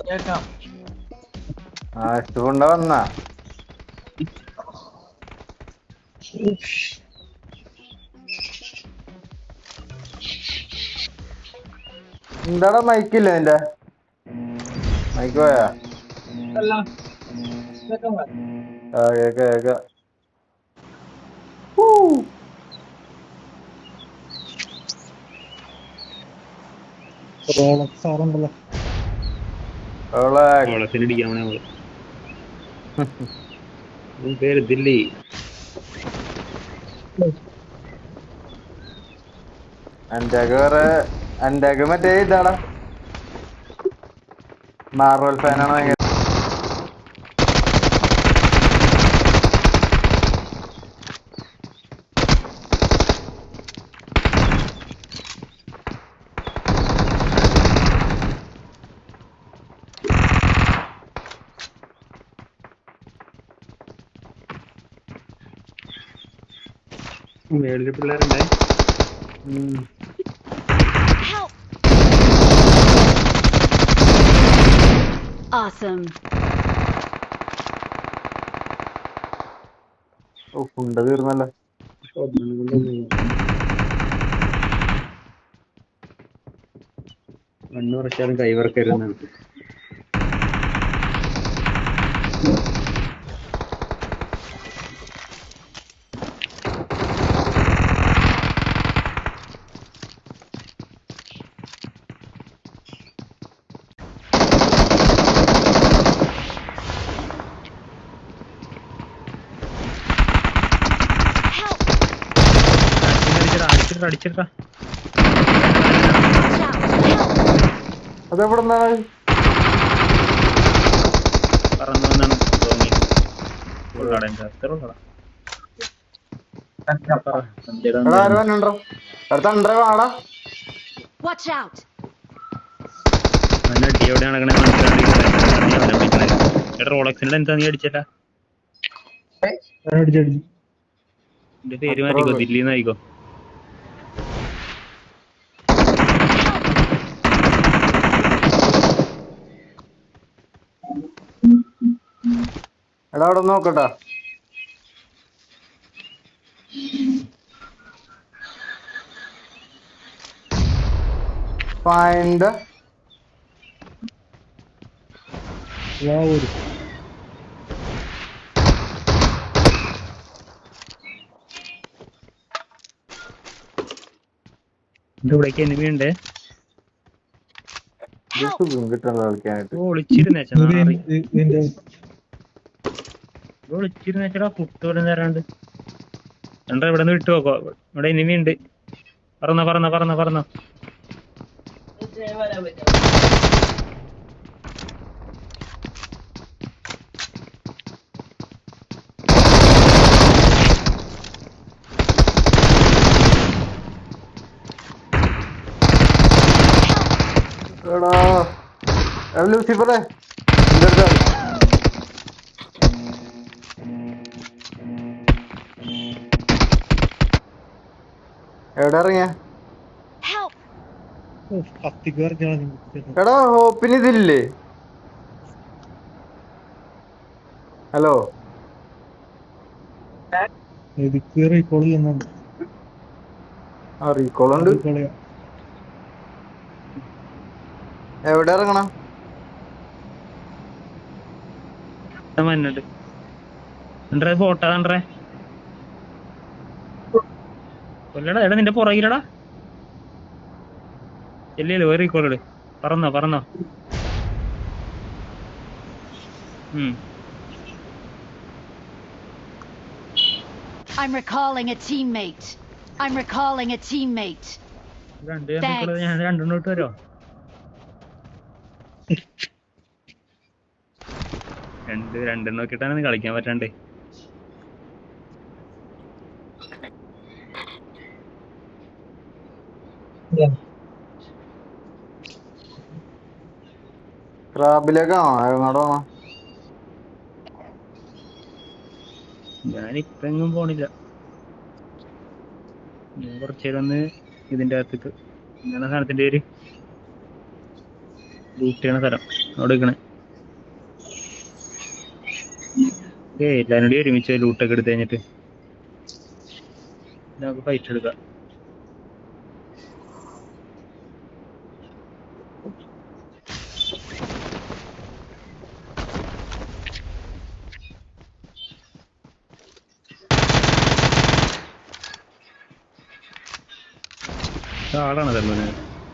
കേക്കാം ആ ചൂണ്ട വന്ന? എന്താടാ മൈക്കില്ല നിന്റെ? മൈക്ക് പോയാ? കേക്ക കേക്കാം കേക്ക കേക്ക റോളക്സ് ആറുണ്ടല്ലോ അവളെ ഓളത്തിലിടിക്കാൻ പോണേ നമ്മൾ ഉം പേര് ദില്ലി. വേറെ മറ്റേ ഇതാടാ. മാർവൽ ഫാനാണ് മേളിൽ പിള്ളേരുണ്ടേ! Awesome. ഓ കുണ്ട തീർന്നല്ലോ മണ്ണ് കുറച്ചാലും കൈവർക്കരുതെന്നാണ് അടിച്ചിട്ടാ! അതെവിടെ നിന്നാണ് പറന്നു വന്നാണ് തോന്നി ഉള്ളാടെ അത്ര ഉള്ളടാ റോളക്സിന്റെ എന്താ നീ അടിച്ചേട്ടാ? പേര് മാറ്റിക്കോ ദില്ലിന്ന് എടാ അവിടെ നോക്കട്ടാ. ഫൈൻഡ് വാ ഒരു എന്റെ ഇവിടേക്ക് എനിമി ഉണ്ട്. കളിക്കാനായിട്ട് ഒളിച്ചിരുന്നേച്ചാ ഇതിന്റെ ഒളിച്ചിരുന്നേച്ചാ ഫുഡ് പോലും തരാണ്ട് എന്താ ഇവിടെ നിന്ന് വിട്ടു നോക്കോ ഇവിടെ എനിമി ഉണ്ട്. പറഞ്ഞോ പറഞ്ഞോ പറഞ്ഞോ പറഞ്ഞോ എടാ ലൂസിഫറേ? എവിടെ ഇറങ്ങിയ? എടാ ഹോപ്പിന് ഇതില്ലേ? ഹലോ? റീകോൾ ചെയ്യുന്നുണ്ട് ആ റീകോൾ ഉണ്ട് എവിടെ ഇറങ്ങണം? ഫോട്ടോ കണ്ടേ? കൊല്ലടാ എടാ നിന്റെ പുറകിലടാ. ചെല്ലിയല്ലേ വേറെ കൊല്ലട് പറന്നോ പറന്നോ. I'm recalling a teammate. I'm recalling a teammate. ഞാൻ രണ്ടെണ്ണം ഇട്ട് വരുമോ രണ്ട് രണ്ടെണ്ണം നോക്കിയിട്ടാണ് കളിക്കാൻ പറ്റാണ്ടേ? എങ്ങും പോണില്ല. ഞാൻ കുറച്ചേരം ഒന്ന് ഇതിന്റെ അകത്തേക്ക് എന്താണ് സാധനത്തിന്റെ പേര്. ലൂട്ട് ചെയ്യണ സ്ഥലം. അവിടെ നിൽക്കണേ ഏ എല്ലാരും കൂടി ഒരുമിച്ച് ലൂട്ടൊക്കെ എടുത്ത് കഴിഞ്ഞിട്ട്. നമുക്ക് ഫൈറ്റ് എടുക്കാം.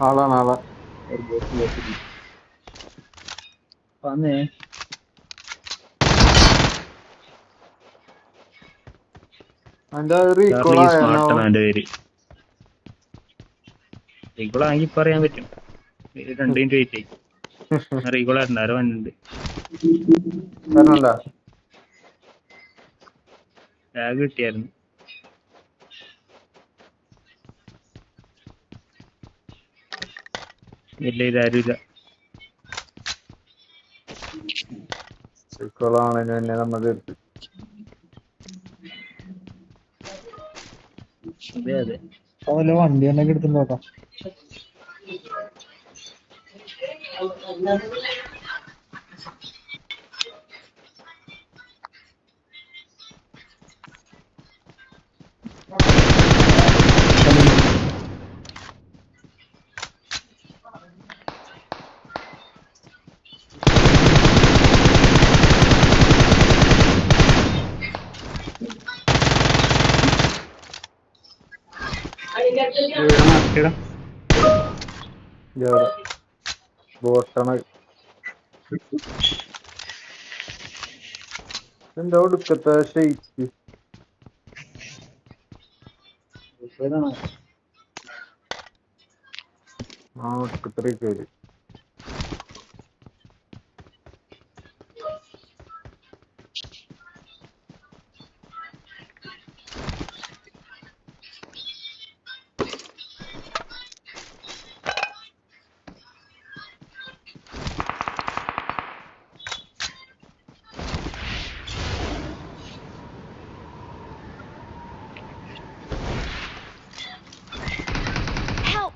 ആളാണ് ആളാ. വന്നേ. റീകോൾ ആണെങ്കിൽ പറ്റും. രണ്ട് മിനിറ്റ് വെയിറ്റ് ആരോ വന്നിട്ടുണ്ട്. ബാഗ് കിട്ടിയായിരുന്നു. ഇല്ല ഇതാരും ഇല്ല റീകോൾ തന്നെ നമ്മൾ തീർത്ത് അതെ അതെ. അതല്ല വണ്ടി തന്നെ എടുത്തിട്ടുണ്ടോട്ടാ ബോട്ടാണ്. എന്താ ഷെയ്ക്ക് ആ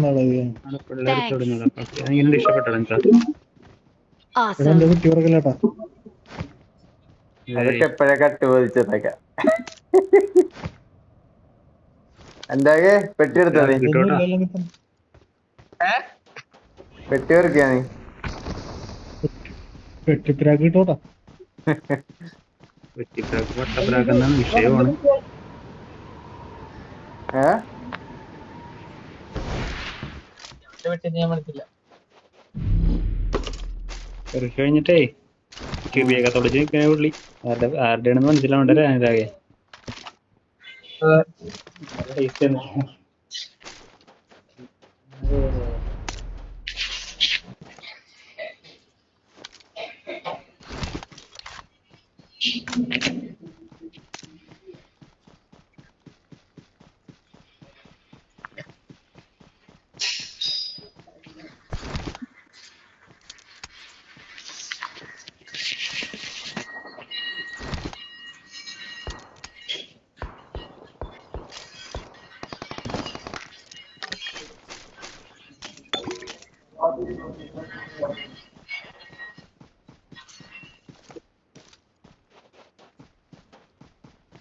എന്നാടാ ആണ് പിള്ളേർക്ക് അങ്ങനെ ഇഷ്ടപ്പെട്ടോ ലെൻസാ Awesome. എന്റെ കുട്ടി ഉറക്കല്ലേട്ടാ അതൊക്കെ എപ്പോഴാ കട്ട് പതിച്ചതൊക്കെ. എന്താകെ പെട്ടി എടുത്തോ നീ? പെട്ടി വെറുക്കിയാ നീ? പെട്ടിപ്പിരാക്കി കിട്ടോട്ടാ. വെട്ടിപ്പിറാക്ക് വട്ടപ്പിറാക്കുന്ന വിഷയമാണ്. ഏ? വിട്ട് ഞാൻ മനസ്സില്ല പരീക്ഷ കഴിഞ്ഞിട്ടേ ക്യൂബിയൊക്കെ തുടച്ച് നിൽക്കുന്ന പുള്ളി. ആരുടെ ആരുടെയാണെന്ന് മനസ്സിലാവണ്ടല്ലേ രാഗെ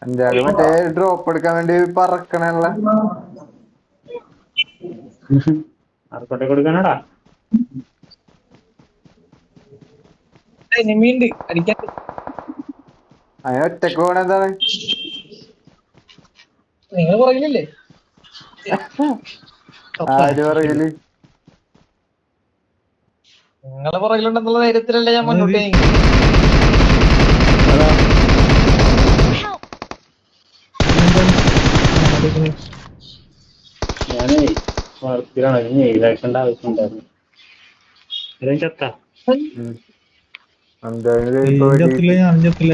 എന്തായാലും മറ്റേ ഡ്രോപ്പ് എടുക്കാൻ വേണ്ടി പറക്കണല്ല? കൊടുക്കാനാടാ. അതിന് ഒറ്റയ്ക്ക് പോണ എന്താണ്? നിങ്ങൾ പറയുന്നില്ലേ ആര് പറയൽ? നിങ്ങളെ പുറകിലുണ്ടെന്നുള്ള ധൈര്യത്തിലല്ലേ ഞാൻ മുന്നോട്ട്! ഞാനേ വർക്കിലാണ് എഴുതാക്കേണ്ട ആവശ്യമുണ്ടായിരുന്നു.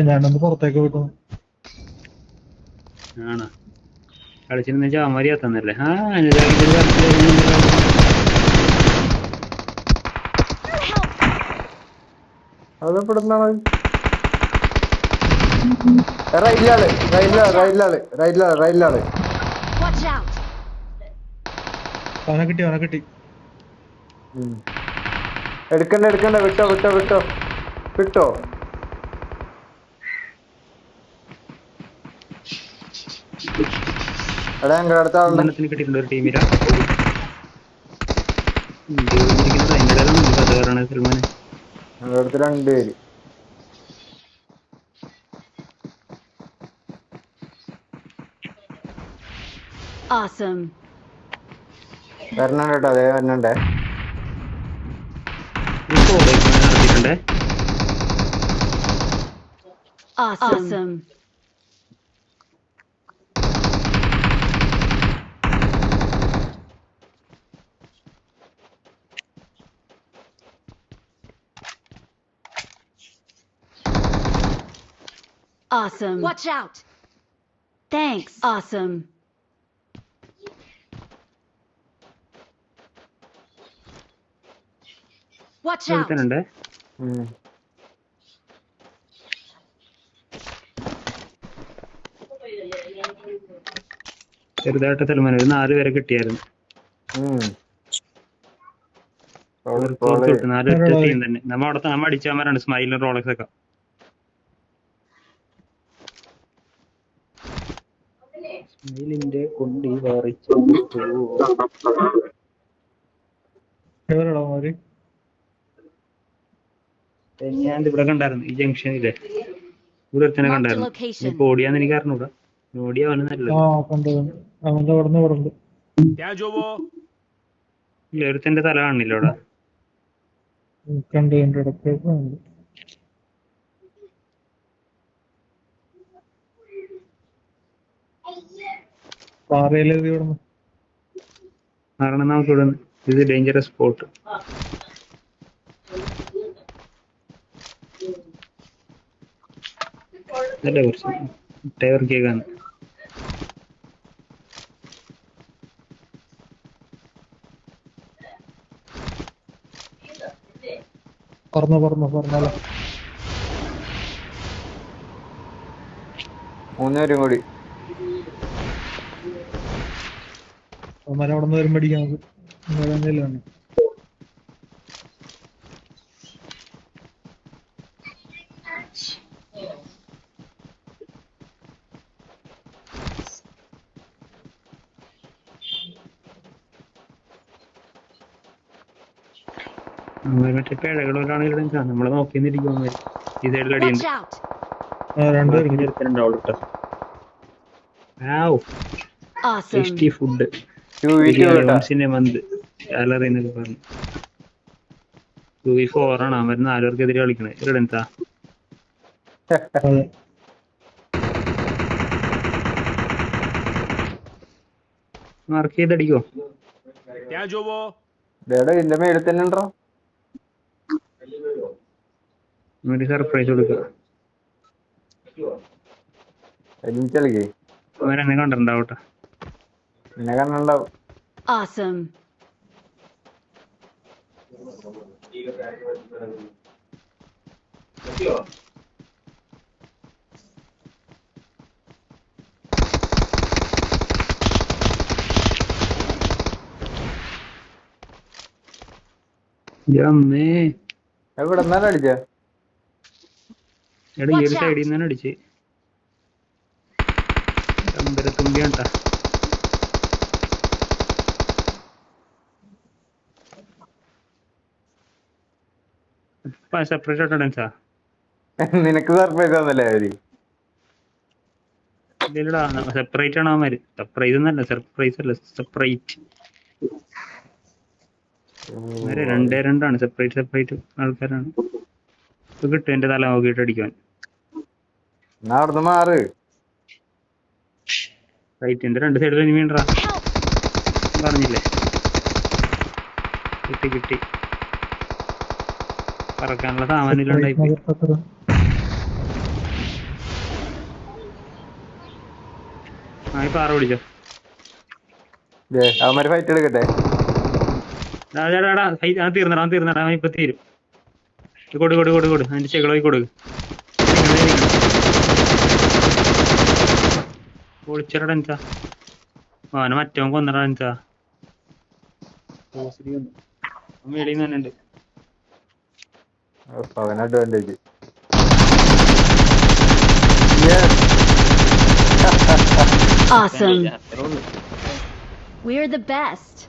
ഞാനൊന്ന് പുറത്തേക്ക് വിട്ടു. ആണോ? കളിച്ചിരുന്ന ചാമരി എത്തുന്നല്ലേ ആ അനുരാഗിന്റെ റൈറ്റിലാൾ റൈറ്റിലാൾ റൈറ്റിലാൾ റൈറ്റിലാൾ Watch out! അവനെ കിട്ടി അവനെ കിട്ടി. എടുക്കണ്ട എടുക്കണ്ട വിട്ടോ വിട്ടോ വിട്ടോ. വിട്ടോ. എടാ ഞങ്ങളുടെ അടുത്ത കിട്ടിയിട്ടുണ്ട് ഒരു ടീമില അടുത്ത് രണ്ടുപേര് Awesome. വരണുണ്ട് കേട്ടോ അതേ വരണുണ്ടേ Awesome. Awesome. Awesome. Watch out. Thanks. Awesome. Watch out. Mm. ചെറുതായിട്ട് സൽമാൻ ഒരു നാല് പേരെ കിട്ടിയായിരുന്നു നാല് ടീം തന്നെ നമ്മ അവിടെ നമ്മ അടിച്ചാൽ സ്മൈലും റോളക്സ് ഒക്കെ സ്മൈലിന്റെ കൊണ്ടി പറിച്ചു ഇവിടെ കണ്ടായിരുന്നു ഈ ജംഗ്ഷനിൽ. ഇവിടെ ഒരുത്തനെ കണ്ടായിരുന്നു. ഇപ്പൊ ഓടിയാന്ന് എനിക്ക് അറിഞ്ഞൂടാ. ഓടിയാ അവന് നല്ല തല കാണില്ല ഇവിടെ കാരണം നമുക്ക് ഇവിടെ ഇത് ഡേഞ്ചറസ് സ്പോട്ട് അല്ലേ കുറച്ച് ടയർ കേക്കാണ് പറഞ്ഞു പറഞ്ഞു പറഞ്ഞാലോ മൂന്നുപേരും കൂടി. അവന്മാരെ അവിടെ നിന്ന് വരുമ്പോ അടിക്കാം നമുക്ക് മറ്റേ പേഴകളോടാണെങ്കിൽ നമ്മളെ നോക്കി ഈ സൈഡിൽ അടിയുണ്ട്. രണ്ടുപേരും ഫുഡ് റൂംസിന്റെ മന്ത് കളിക്കണേ. മാർക്ക് ചെയ്തടിക്കോ എന്റെ മേളിൽ തന്നെ ഉണ്ടോ? സർപ്രൈസ് കൊടുക്കുക കണ്ടിട്ടുണ്ടാവട്ടെ. എന്നെ കണ്ടുണ്ടാവും Awesome. അമ്മേ എവിടെ നിന്നാലും അടിച്ച? എടാ ഈ ഒരു. സൈഡിൽ നിന്ന് അടിച്ച്. അമ്പരത്തുമ്പിയാണ്ടാ. സെപ്പറേറ്റ് ആയിട്ട് ഡാൻസാ നിനക്ക് സർപ്രൈസ് ആണല്ലേ അവർ? സെപ്പറേറ്റ് ആണ് അവന്മാര്. സർപ്രൈസ് ഒന്നല്ല സർപ്രൈസ് അല്ല സെപ്പറേറ്റ് രണ്ടേ രണ്ടാണ് സെപ്പറേറ്റ് സെപ്പറേറ്റ് ആൾക്കാരാണ്. കിട്ടും എന്റെ തല നോക്കിയിട്ട് അടിക്കാൻ അവിടുന്ന് മാറ്. റൈറ്റിന്റെ രണ്ട് സൈഡിൽ ഇനി വീണ്ടാ. പറഞ്ഞില്ലേ? കിട്ടി കിട്ടി. പറക്കാനുള്ള മദർഫക്കറ്. ആ ഈ പാറ പിടിച്ചോ. ദേ, അവന്മാര് ഫൈറ്റ് എടുക്കട്ടെ. ആ തീർന്നടാ അവൻ തീർന്നടാ അവൻ ഇപ്പൊ തീരും. കൊടു കൊടു കൊടു കൊടു അതിന്റെ ചെകളോയി കൊടുക്ക്. പൊളിച്ചടാ എനിച്ചാ അവനെ മറ്റവൻ കൊന്നടാ എനിച്ചാ വെളിയിൽ നിന്ന് തന്നെ ഉണ്ട് അവൻ advantage Awesome. We're the best.